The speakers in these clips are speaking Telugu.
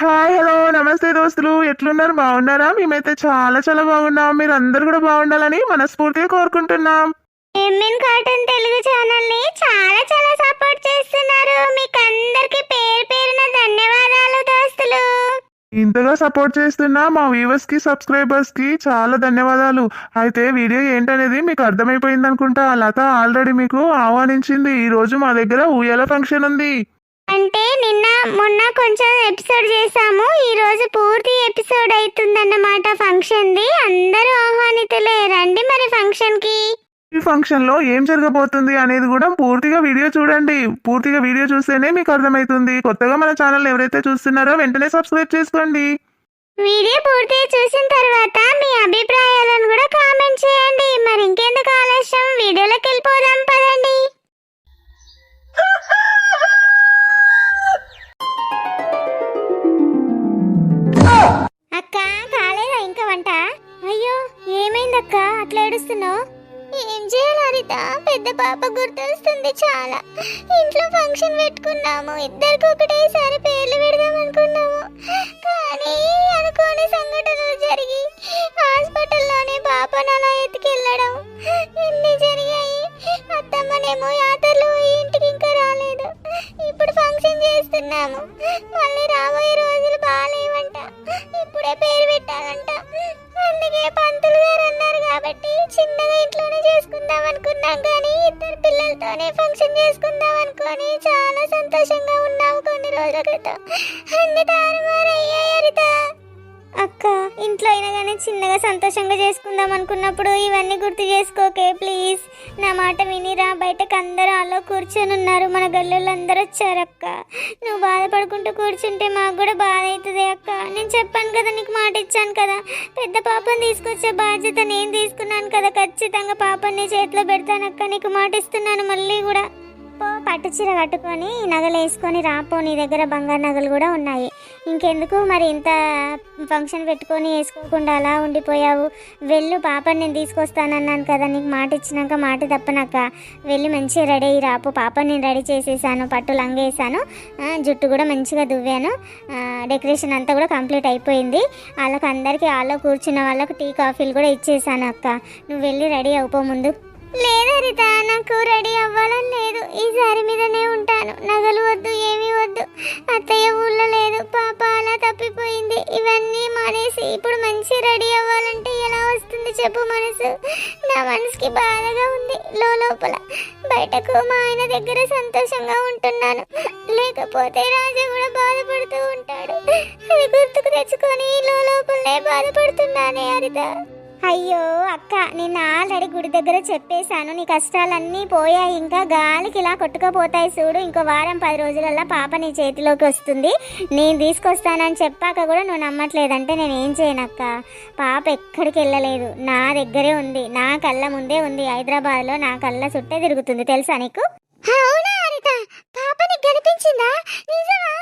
హాయ్ హలో నమస్తే దోస్తులు. ఎట్లున్నారు? బాగున్నారా? మేమైతే చాలా చాలా బాగున్నాం. మీరు అందరు కూడా బాగుండాలని మనస్ఫూర్తిగా కోరుకుంటున్నాం. ఎంఎన్ కాటన్ తెలుగు ఛానల్ని చాలా చాలా సపోర్ట్ చేస్తున్నారు. మీకు అందరికి పేరు పేరున ధన్యవాదాలు దోస్తులు. ఇంతగా సపోర్ట్ చేస్తున్న మా వ్యూవర్స్కి సబ్స్క్రైబర్స్కి చాలా ధన్యవాదాలు. అయితే వీడియో ఏంటనేది మీకు అర్థమైపోయింది అనుకుంటా లత ఆల్రెడీ మీకు ఆహ్వానించింది. ఈ రోజు మా దగ్గర ఊయల ఫంక్షన్ ఉంది. అంటే నిన్న మొన్న కొంచెం ఎపిసోడ్ చేసాము ఈ రోజు పూర్తి ఎపిసోడ్ అవుతుందన్నమాట ఫంక్షన్ ది అందరూ ఆహ్వానితులే. రండి మరి ఫంక్షన్కి ఈ ఫంక్షన్లో ఏం జరగబోతుంది అనేది కూడా పూర్తిగా వీడియో చూడండి. పూర్తిగా వీడియో చూస్తేనే మీకు అర్థమవుతుంది కొత్తగా మన ఛానల్ ఎవరైతే చూస్తున్నారో వెంటనే సబ్స్క్రైబ్ చేసుకోండి. వీడియో పూర్తి చూసిన తర్వాత మీ అభిప్రాయాలను కూడా కామెంట్ చేయండి. మరి ఇంకెందుకు ఆలస్యం? వీడియోలోకి వెళ్ళిపోదాం పదండి. అక్క కాలేదా ఇంకా వంట? అయ్యో ఏమైందక్క? అట్లా ఏడుస్తున్నావు? ఏం చేయాలి హరిత పెద్ద పాప గుర్తొస్తుంది చాలా. ఇంట్లో ఫంక్షన్ పెట్టుకున్నాము. ఇద్దరికి ఒకటేసారి పేర్లు పెడదాం అనుకున్నాము నా మాట వినిరా బయటకు అందరూ అలా కూర్చొని ఉన్నారు. మన గల్లెళ్ళు అందరూ వచ్చారు అక్క. నువ్వు బాధపడుకుంటూ కూర్చుంటే మాకు కూడా బాధ అవుతుంది అక్క. నేను చెప్పాను కదా నీకు మాట ఇచ్చాను కదా. పెద్ద పాపని తీసుకొచ్చే బాధ్యత నేను తీసుకున్నాను కదా. ఖచ్చితంగా పాపని చేతిలో చేతిలో పెడతానక్క నీకు మాట ఇస్తున్నాను మళ్ళీ కూడా. పో పట్టు చీర కట్టుకొని నగలు వేసుకొని రాపో. నీ దగ్గర బంగారు నగలు కూడా ఉన్నాయి. ఇంకెందుకు మరి ఇంత ఫంక్షన్ పెట్టుకొని వేసుకోకుండా అలా ఉండిపోయావు? వెళ్ళు పాపని నేను తీసుకొస్తానన్నాను కదా నీకు మాట ఇచ్చినాక మాట తప్పనక్క. వెళ్ళి మంచిగా రెడీ అయ్యి రాపు. పాపని నేను రెడీ చేసేసాను పట్టు లంగేసాను జుట్టు కూడా మంచిగా దువ్వాను. డెకరేషన్ అంతా కూడా కంప్లీట్ అయిపోయింది. వాళ్ళకి అందరికీ వాళ్ళు కూర్చున్న వాళ్ళకు టీ కాఫీలు కూడా ఇచ్చేసాను అక్క. నువ్వు వెళ్ళి రెడీ అవుపో ముందు. లేదు హరిత నాకు రెడీ అవ్వాలని లేదు. ఈసారి మీదనే ఉంటాను. నగలు వద్దు ఏమీ వద్దు. అత్తయ్య ఊళ్ళో లేదు. పాప అలా తప్పిపోయింది. ఇవన్నీ మానేసి ఇప్పుడు మంచి రెడీ అవ్వాలంటే ఎలా వస్తుంది చెప్పు మనసు? నా మనసుకి బాధగా ఉంది. లో లోపల బయటకు మా ఆయన దగ్గర సంతోషంగా ఉంటున్నాను. లేకపోతే రాజు కూడా బాధపడుతూ ఉంటాడు. అది గుర్తుకు తెచ్చుకొని లో లోపలనే బాధపడుతున్నానే హరిత అయ్యో అక్క నిన్న ఆల్రెడీ గుడి దగ్గర చెప్పేశాను. నీ కష్టాలన్నీ పోయాయి. ఇంకా గాలికి ఇలా కొట్టుకుపోతాయి చూడు. ఇంకో వారం పది రోజులల్లా పాప నీ చేతిలోకి వస్తుంది. నేను తీసుకొస్తానని చెప్పాక కూడా నువ్వు నమ్మట్లేదంటే నేను ఏం చేయనక్క పాప ఎక్కడికి వెళ్ళలేదు. నా దగ్గరే ఉంది. నా కళ్ళ ముందే ఉంది. హైదరాబాద్లో నా కళ్ళ చుట్టే తిరుగుతుంది. తెలుసా నీకు? అవునా పాపని కనిపించిందా? నిజమా?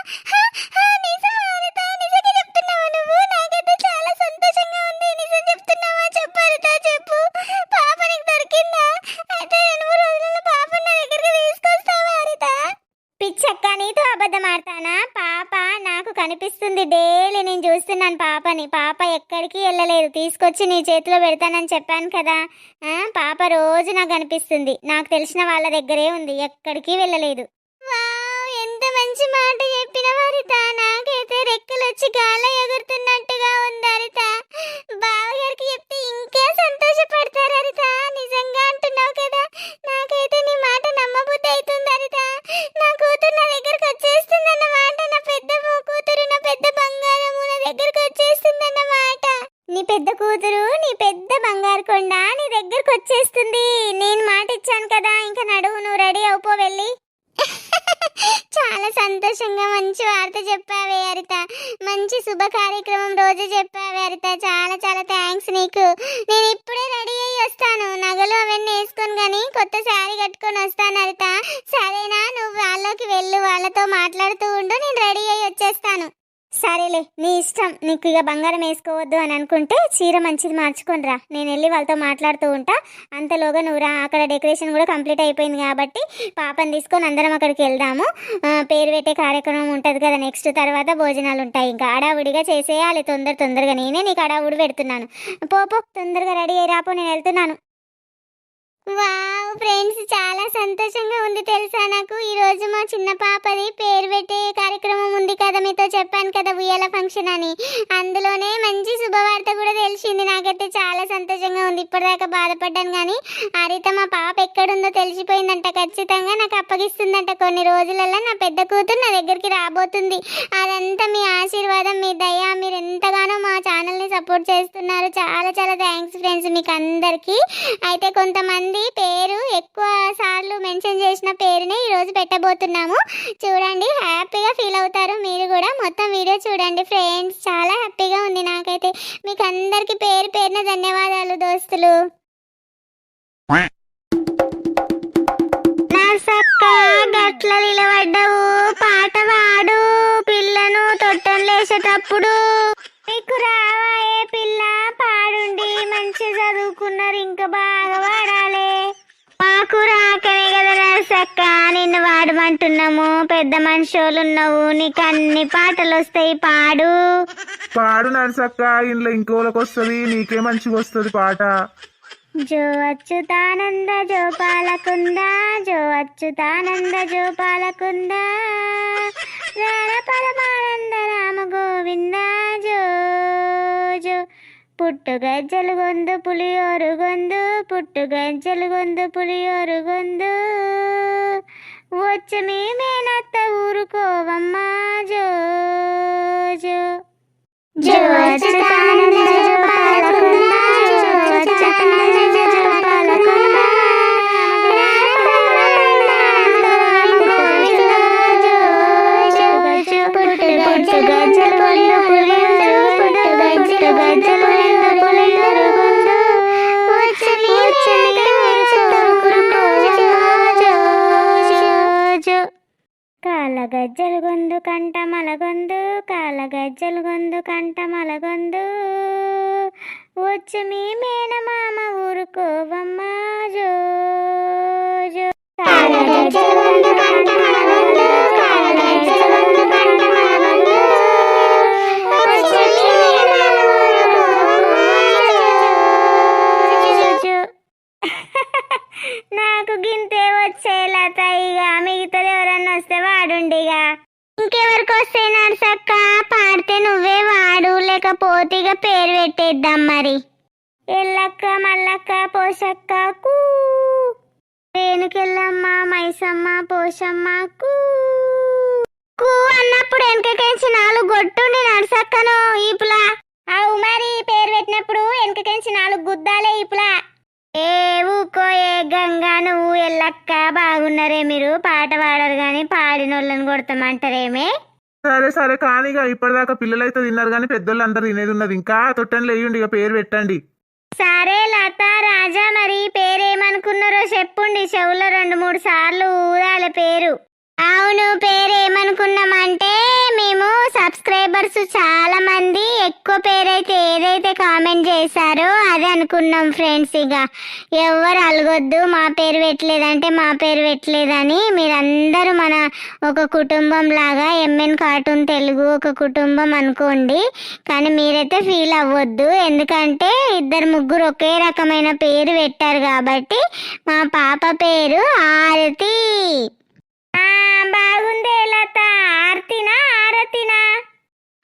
నీతో అబద్ధం ఆడతానా? పాప నాకు కనిపిస్తుంది డైలీ నేను చూస్తున్నాను పాపని. పాప ఎక్కడికి వెళ్ళలేదు. తీసుకొచ్చి నీ చేతిలో పెడతానని చెప్పాను కదా. ఆ, పాప రోజు నాకు కనిపిస్తుంది. నాకు తెలిసిన వాళ్ళ దగ్గరే ఉంది. ఎక్కడికి వెళ్ళలేదు. మంచి మాట చెప్పిన హరిత నాకైతే రెక్కలు వచ్చి గాల ఎగురుతున్నట్టుగా ఉంది హరిత బావగారికి చెప్తే ఇంకా సంతోషపడతారు హరిత నిజంగా అంటున్నావు కదా. నాకైతే నీ మాట నమ్మబుద్ధి అవుతుంది హరిత నా కూతురు నా దగ్గరకు వచ్చేస్తుందన్న మాట నా పెద్ద కూతురు నా పెద్ద బంగారము నా దగ్గరకు వచ్చేస్తుందన్న మాట. నీ పెద్ద కూతురు నీ పెద్ద బంగారు కొండ నీ దగ్గరకు వచ్చేస్తుంది. నేను మాట ఇచ్చాను కదా ఇంకా నడువు నువ్వు రెడీ అవుపో వెళ్ళి చాలా సంతోషంగా మంచి వార్త చెప్పావే హరిత మంచి శుభ కార్యక్రమం రోజు చెప్పావే హరిత చాలా చాలా థ్యాంక్స్ నీకు. నేను ఇప్పుడే రెడీ అయ్యి వస్తాను. నగలు అవన్నీ వేసుకొని కానీ కొత్త శారీ కట్టుకొని వస్తాను హరిత సరేనా? నువ్వు వాళ్ళకి వెళ్ళు. వాళ్ళతో మాట్లాడుతూ ఉండు. నేను రెడీ అయ్యి వచ్చేస్తాను. సరేలే నీ ఇష్టం. నీకు ఇక బంగారం వేసుకోవద్దు అని అనుకుంటే చీర మంచిది మార్చుకొనిరా. నేను వెళ్ళి వాళ్ళతో మాట్లాడుతూ ఉంటా. అంతలోగా నువ్వు రా. అక్కడ డెకరేషన్ కూడా కంప్లీట్ అయిపోయింది కాబట్టి పాపని తీసుకొని అందరం అక్కడికి వెళ్దాము. పేరు పెట్టే కార్యక్రమం ఉంటుంది కదా నెక్స్ట్ తర్వాత భోజనాలు ఉంటాయి. ఇంకా అడావుడిగా చేసేయాలి తొందర తొందరగా. నేనే నీకు అడావుడి పెడుతున్నాను. పోపో తొందరగా రెడీ అయ్యి రాపో నేను వెళ్తున్నాను. వావ్ ఫ్రెండ్స్ చాలా సంతోషంగా ఉంది తెలుసా నాకు? ఈ రోజు మా చిన్న పాపది పేరు పెట్టే కార్యక్రమం ఉంది కదా మీతో చెప్పాను కదా ఉయ్యాల ఫంక్షన్ అని. అందులోనే మంచి శుభవార్త కూడా తెలిసింది నాకైతే చాలా సంతోషంగా ఉంది. ఇప్పటిదాకా బాధపడ్డాను కానీ హరిత మా పాప ఎక్కడుందో తెలిసిపోయిందంట. ఖచ్చితంగా నాకు అప్పగిస్తుందంట. కొన్ని రోజులలో నా పెద్ద కూతురు నా దగ్గరికి రాబోతుంది. అదంతా మీ ఆశీర్వాదం మీ దయ. మీరు ఎంతగానో మా ఛానల్ని సపోర్ట్ చేస్తున్నారు. చాలా చాలా థ్యాంక్స్ ఫ్రెండ్స్ మీకు అందరికీ అయితే కొంతమంది పేరు ఎక్కువ సార్లు మెన్షన్ చేసిన పేరునే ఈరోజు పెట్టబోతున్నాము. చూడండి హ్యాపీగా ఫీల్ అవుతారు. మీరు కూడా మొత్తం వీడియో చూడండి ఫ్రెండ్స్. చాలా హ్యాపీగా ఉంది నాకైతే. మీకు అందరికీ పేరు పేరున ధన్యవాదాలు దోస్తులు. నర్సక్క గట్ల నిలబడ్డవు. పాట వాడు పిల్లను తొట్టం లేసేటప్పుడు మీకు రావా ఏ పిల్ల పాడుండి మంచి చదువుకున్నారు ఇంకా బాగా పాడాలి. మాకు రాకనే కదా నర్సక్క నిన్ను వాడమంటున్నాము. పెద్ద మనుషులు ఉన్నావు నీకు అన్ని పాటలు వస్తాయి పాడు. పాడు నరసక్క ఇంట్లో ఇంకోళ్ళకి వస్తుంది నీకే మంచిగా వస్తుంది పాట. జో అచ్యుతానంద జో పాలకుంద జో అచ్యుతానంద జో పాలకుంద రామ పరమానంద గోవింద జో పుట్టు గజ్జలు గొందు పులియోరు గొందు పుట్టు గజ్జలు గొందు పులియోరు గొందు వచ్చి మేమేనత్త ఊరుకోవమ్మా జో జో జో అచ్యుతానంద జో పాలకుంద జో అచ్యుతానంద జో పాలకుంద కాలగజ్జలు గొందు కంట మలగొందు కాలగజ్జలు గొందు కంట మలగొందు. వచ్చి మీ మేనమామ ఊరుకోవమ్మా జో జో. గొందు కంట మలగొందు గొందు కంట మలగొందు. మీ మేనమామ ఊరుకోవమ్మా జో జో నాకు గింతే వచ్చే లత ఇక మిగతాది ఎవరన్నా వస్తే వాడుండిగా ఇంకెవరికి వస్తే నర్సక్క పాడితే నువ్వే వాడు లేకపోతే ఇక పేరు పెట్టేద్దాం మరి ఎల్లక్క మల్లక్క పోషక్క కూ రేణుకెళ్ళమ్మ మైసమ్మ పోషమ్మ కూ కూ అన్నప్పుడు వెనకకెంచి నాలుగు గొట్టుండి నర్సక్కను ఈపులా అవు మరి పేరు పెట్టినప్పుడు వెనకకెంచి నాలుగు గుద్దాలే ఈపులా ఏ ఊకో ఏ గంగా నువ్వు ఎల్లక్క బాగున్నారే మీరు? పాట పాడరు కానీ పాడినోళ్ళని కొడతామంటారేమే? సరే సరే కానిగా ఇప్పటిదాకా పిల్లలైతే తిన్నారు కానీ పెద్దోళ్ళు అందరు తినేది ఉన్నది. ఇంకా తొట్టని లేయండి ఇక పేరు పెట్టండి. సరే లత రాజా మరి పేరేమనుకున్నారో చెప్పుండి. చెవులో రెండు మూడు సార్లు ఊదాలి పేరు. అవును పేరేమనుకున్నామంటే మేము సబ్స్క్రైబర్స్ చాలా మంది ఎక్కువ పేరైతే ఏదైతే కామెంట్ చేశారో అదే అనుకున్నాం ఫ్రెండ్స్ ఇక. ఎవరు అలగొద్దు మా పేరు పెట్టలేదంటే మా పేరు పెట్టలేదని మీరందరూ మన ఒక కుటుంబం లాగా ఎంఎన్ కార్టూన్ తెలుగు ఒక కుటుంబం అనుకోండి. కానీ మీరైతే ఫీల్ అవ్వద్దు. ఎందుకంటే ఇద్దరు ముగ్గురు ఒకే రకమైన పేరు పెట్టారు కాబట్టి మా పాప పేరు ఆరతి. బాగుంది లత ఆర్తినా ఆరతినా.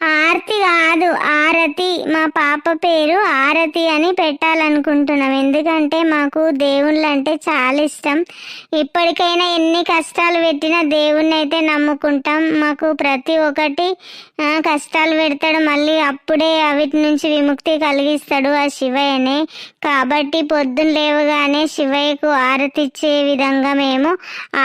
ఆర్తి కాదు ఆరతి. మా పాప పేరు ఆరతి అని పెట్టాలనుకుంటున్నాం. ఎందుకంటే మాకు దేవుళ్ళు అంటే చాలా ఇష్టం. ఇప్పటికైనా ఎన్ని కష్టాలు పెట్టినా దేవుణ్ణి అయితే నమ్ముకుంటాం. మాకు ప్రతి ఒక్కటి కష్టాలు పెడతాడు. మళ్ళీ అప్పుడే వాటి నుంచి విముక్తి కలిగిస్తాడు ఆ శివయ్యనే. కాబట్టి పొద్దున్న లేవగానే శివయ్యకు ఆరతి ఇచ్చే విధంగా మేము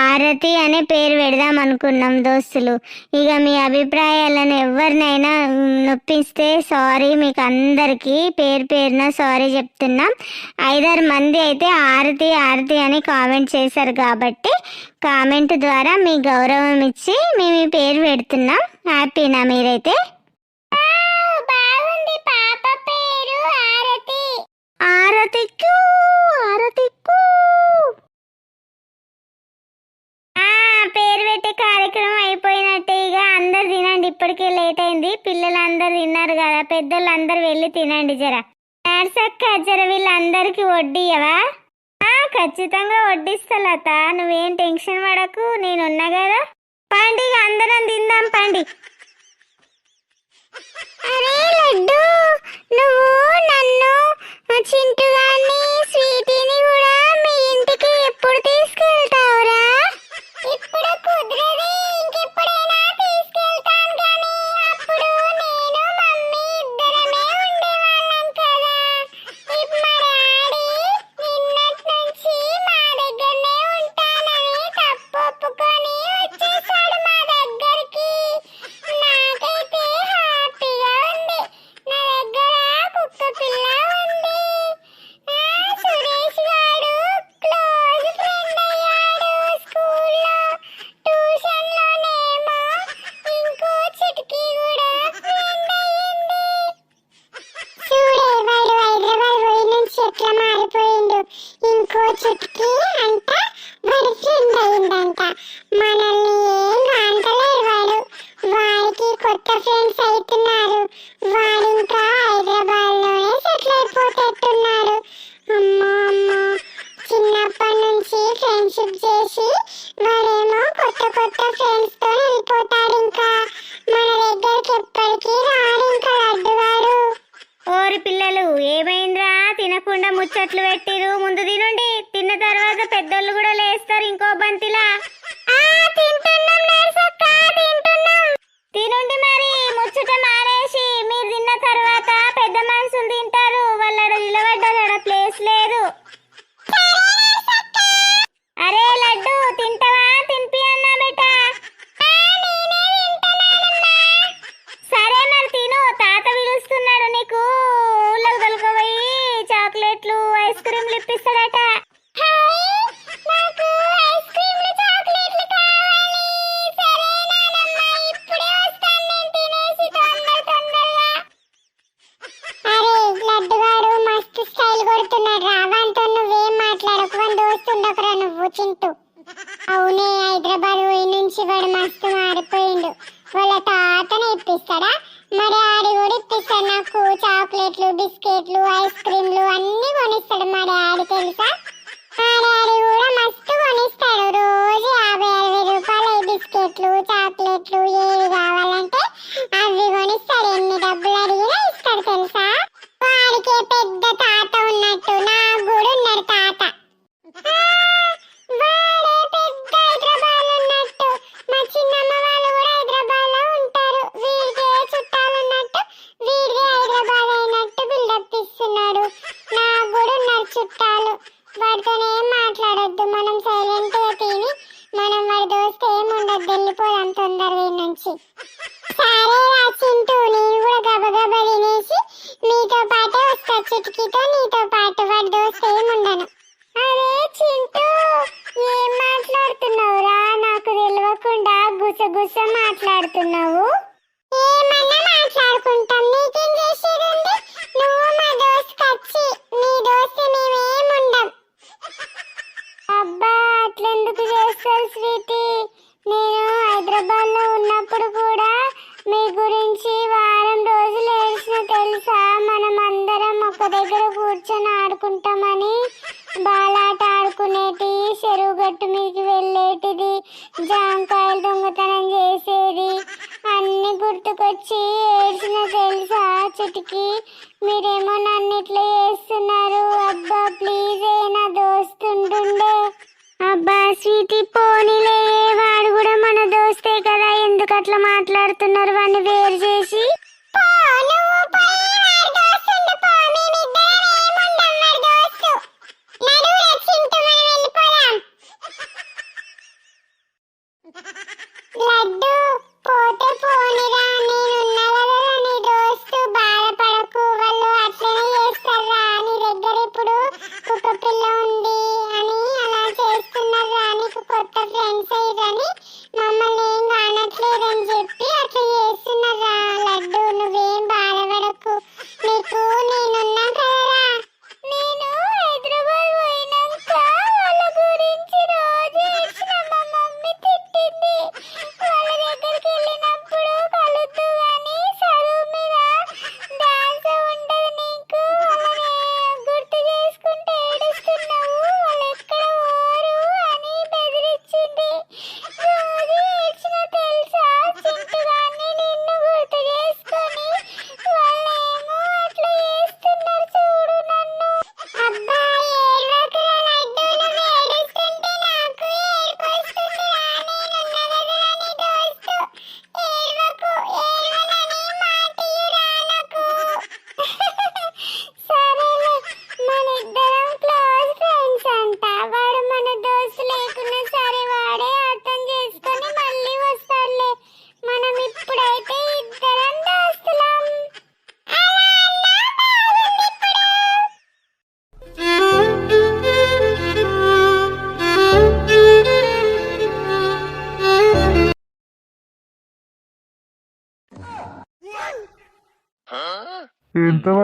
ఆరతి అనే పేరు పెడదాం అనుకున్నాం దోస్తులు. ఇక మీ అభిప్రాయాలను ఎవరినైనా ఏమైనా నొప్పిస్తే సారీ మీకు అందరికీ పేరు పేరున సారీ చెప్తున్నాం. ఐదారు మంది అయితే ఆరతి ఆరతి అని కామెంట్ చేశారు కాబట్టి కామెంట్ ద్వారా మీ గౌరవం ఇచ్చి మేము మీ పేరు పెడుతున్నాం. హ్యాపీనా మీరైతే? ఆరతి. పేరు పెట్టే కార్యక్రమం అయిపోయినట్టే. ఇక అందరు తినండి. ఇప్పటికే లేట్ అయింది. పిల్లలు అందరు తిన్నారు కదా. పెద్దలు అందరు వెళ్ళి తినండి జర. నర్సక్క జర వీళ్ళందరికీ వడ్డీయవా? ఖచ్చితంగా వడ్డిస్తా లత. నువ్వేం టెన్షన్ పడకు. నేనున్నా కదా. పండి అందరం తిందాం పండి. అరే లడ్డు నువ్వు నన్ను చింటుగాన్ని స్వీటీని కూడా మీ ఇంటికి ఎప్పుడు తీసుకెళ్తా చేసి వాడేమో కొత్త కొత్త ఫ్రెండ్స్ బిస్కెట్లు ఐస్ క్రీమ్లు అన్నీ కొనిస్తాడు మా డాడీ తెలుసా? వెళ్ళిపోదాం తొందరగా నుంచి దగ్గర కూర్చొని ఆడుకుంటామని బాలాట ఆడుకునేటి చెరువు గట్టు మీదకి వెళ్ళేటిది జామకాయలు దొంగతనం చేసేది. అన్ని గుర్తుకొచ్చి ఏడ్చిన తెలుసా చిటికి? మీరేమో నన్ను ఇట్లా చేస్తున్నారు. అబ్బా ప్లీజ్ ఏ నా దోస్తుంటుండే? అబ్బా స్వీతి పోనీలే వాడు కూడా మన దోస్తే కదా. ఎందుకు అట్లా మాట్లాడుతున్నారు వాడిని వేరు చేసి? లడ్డు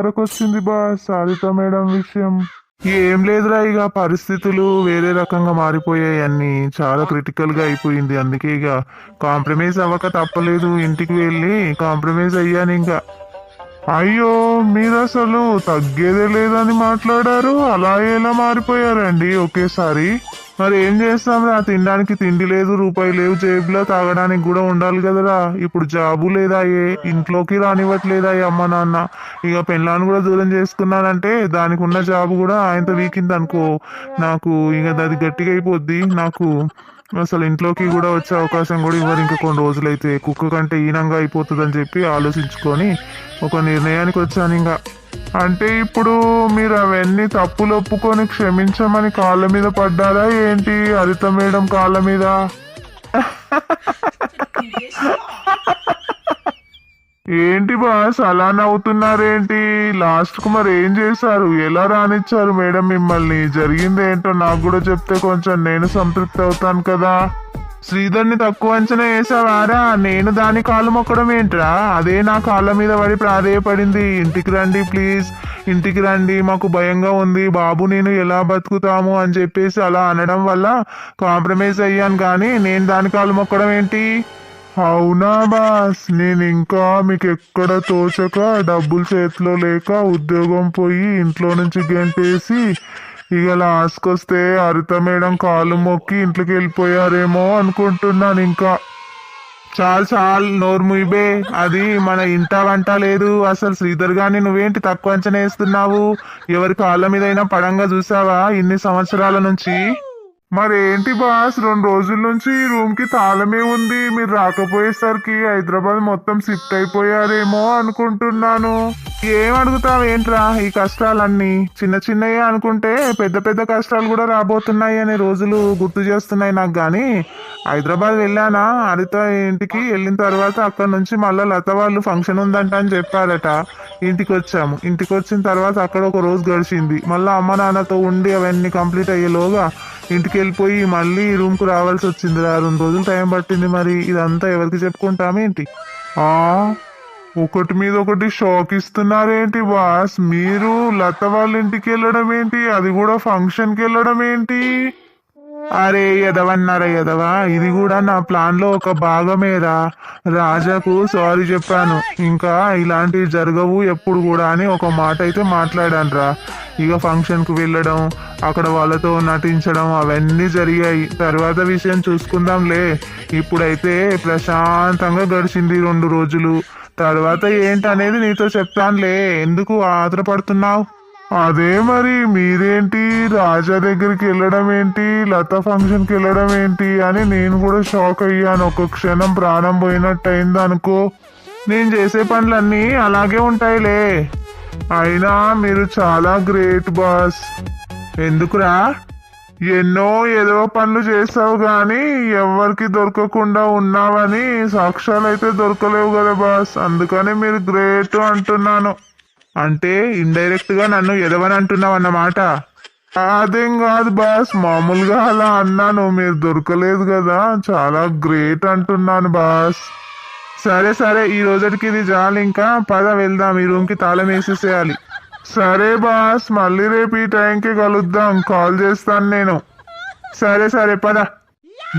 వరకు వచ్చింది బా సారిత మేడం విషయం. ఏం లేదురా ఇక పరిస్థితులు వేరే రకంగా మారిపోయాయి అన్ని. చాలా క్రిటికల్గా అయిపోయింది అందుకే ఇక కాంప్రమైజ్ అవ్వక తప్పలేదు ఇంటికి వెళ్ళి కాంప్రమైజ్ అయ్యాను ఇంకా. అయ్యో మీరు అసలు తగ్గేదే లేదని మాట్లాడారు? అలా ఎలా మారిపోయారండి ఒకేసారి? మరి ఏం చేస్తాంరా తినడానికి తిండి లేదు రూపాయి లేవు జేబులో తాగడానికి కూడా ఉండాలి కదరా. ఇప్పుడు జాబు లేదా ఏ? ఇంట్లోకి రానివ్వట్లేదాయే అమ్మ నాన్న? ఇక పెళ్ళాన్ని కూడా దూరం చేసుకున్నానంటే దానికి ఉన్న జాబు కూడా ఆయనతో వీకింది అనుకో నాకు ఇక అది గట్టిగా అయిపోద్ది. నాకు అసలు ఇంట్లోకి కూడా వచ్చే అవకాశం కూడా ఇవ్వరు. ఇంకా కొన్ని రోజులైతే కుక్క కంటే ఈనంగా అయిపోతుందని చెప్పి ఆలోచించుకొని ఒక నిర్ణయానికి వచ్చాను ఇంకా. అంటే ఇప్పుడు మీరు అవన్నీ తప్పులు ఒప్పుకొని క్షమించమని కాళ్ళ మీద పడ్డారా ఏంటి? హరిత మేడం కాళ్ళ మీద? ఏంటి బాస్ అలా నవ్వుతున్నారేంటి? లాస్ట్కు మరి ఏం చేశారు? ఎలా రానిచ్చారు మేడం మిమ్మల్ని? జరిగింది ఏంటో నాకు కూడా చెప్తే కొంచెం నేను సంతృప్తి అవుతాను కదా. శ్రీధర్ని తక్కువ అంచనా వేసావారా? నేను దాని కాలు మొక్కడం ఏంట్రా? అదే నా కాళ్ళ మీద పడి ప్రాధేయపడింది. ఇంటికి రండి ప్లీజ్. ఇంటికి రండి మాకు భయంగా ఉంది. బాబు నేను ఎలా బతుకుతాము అని చెప్పేసి అలా అనడం వల్ల కాంప్రమైజ్ అయ్యాను కానీ నేను దాని కాలు మొక్కడం ఏంటి? అవునా బాస్? నేను ఇంకా మీకు ఎక్కడ తోచక డబ్బులు చేతిలో లేక ఉద్యోగం పోయి ఇంట్లో నుంచి గంటేసి ఇక లాస్ట్కి వస్తే హరిత మేడం కాలు మొక్కి ఇంట్లోకి వెళ్ళిపోయారేమో అనుకుంటున్నాను ఇంకా. చాలు చాలు నోరు ముయిబే. అది మన ఇంట వంట లేదు. అసలు శ్రీధర్ గాని నువ్వేంటి తక్కువ అంచనా వేస్తున్నావు? ఎవరి కాళ్ళ మీదైనా పడంగా చూసావా ఇన్ని సంవత్సరాల నుంచి? మరేంటి బాస్? రెండు రోజుల నుంచి ఈ రూమ్కి తాళమే ఉంది. మీరు రాకపోయేసరికి హైదరాబాద్ మొత్తం షిఫ్ట్ అయిపోయారేమో అనుకుంటున్నాను. ఏం అడుగుతావు ఏంట్రా ఈ కష్టాలన్నీ? చిన్న చిన్నయే అనుకుంటే పెద్ద పెద్ద కష్టాలు కూడా రాబోతున్నాయి అనే రోజులు గుర్తు చేస్తున్నాయి నాకు కానీ హైదరాబాద్ వెళ్ళానా? హరిత ఇంటికి వెళ్ళిన తర్వాత అక్కడ నుంచి మళ్ళీ లత వాళ్ళు ఫంక్షన్ ఉందంట అని చెప్పారట. ఇంటికి వచ్చాము ఇంటికి వచ్చిన తర్వాత అక్కడ ఒక రోజు గడిచింది. మళ్ళీ అమ్మ నాన్నతో ఉండి అవన్నీ కంప్లీట్ అయ్యేలోగా ఇంటికి వెళ్ళిపోయి మళ్ళీ రూమ్కు రావాల్సి వచ్చింది రా రెండు రోజులు టైం పట్టింది మరి. ఇదంతా ఎవరికి చెప్పుకుంటామేంటి? ఆ? ఒకటి మీద ఒకటి షాక్ ఇస్తున్నారేంటి బాస్? మీరు లత వాళ్ళ ఇంటికి వెళ్ళడం ఏంటి అది కూడా ఫంక్షన్కి వెళ్ళడం ఏంటి అరే ఎదవన్నారా ఎదవా? ఇది కూడా నా ప్లాన్లో ఒక భాగమేరా. రాజాకు సారీ చెప్పాను. ఇంకా ఇలాంటివి జరగవు ఎప్పుడు కూడా అని ఒక మాట అయితే మాట్లాడాను రా ఇక ఫంక్షన్కు వెళ్ళడం అక్కడ వాళ్ళతో నటించడం అవన్నీ జరిగాయి. తర్వాత విషయం చూసుకుందాంలే. ఇప్పుడైతే ప్రశాంతంగా గడిచింది రెండు రోజులు. తర్వాత ఏంటనేది నీతో చెప్తానులే. ఎందుకు ఆత్రపడుతున్నావు? అదే మరి మీరేంటి రాజా దగ్గరికి వెళ్ళడం ఏంటి? లత ఫంక్షన్కి వెళ్ళడం ఏంటి? అని నేను కూడా షాక్ అయ్యాను. ఒక క్షణం ప్రాణం పోయినట్టు అయింది అనుకో. నేను చేసే పనులన్నీ అలాగే ఉంటాయిలే. అయినా మీరు చాలా గ్రేట్ బాస్. ఎందుకురా? ఎన్నో ఏదో పనులు చేసావు కానీ ఎవరికి దొరకకుండా ఉన్నావని సాక్ష్యాలు అయితే దొరకలేవు కదా బాస్. అందుకని మీరు గ్రేట్ అంటున్నాను. అంటే ఇండైరెక్ట్గా నన్ను ఎదవని అంటున్నావు అన్నమాట అదేం కాదు బాస్. మామూలుగా అలా అన్నాను. మీరు దొరకలేదు కదా. చాలా గ్రేట్ అంటున్నాను బాస్. సరే సరే. ఈ రోజుకి ఇది చాలు. ఇంకా పద వెళ్దాం. ఈ రూమ్కి తాళం వేసేసేయాలి. సరే బాస్ మళ్ళీ రేపు ఈ టైంకి కలుద్దాం. కాల్ చేస్తాను నేను. సరే సరే పద.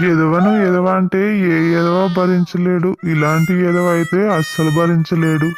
ఎదవను ఎదవ అంటే ఏ ఎదవ భరించలేడు ఇలాంటి ఎదవ అయితే అస్సలు భరించలేడు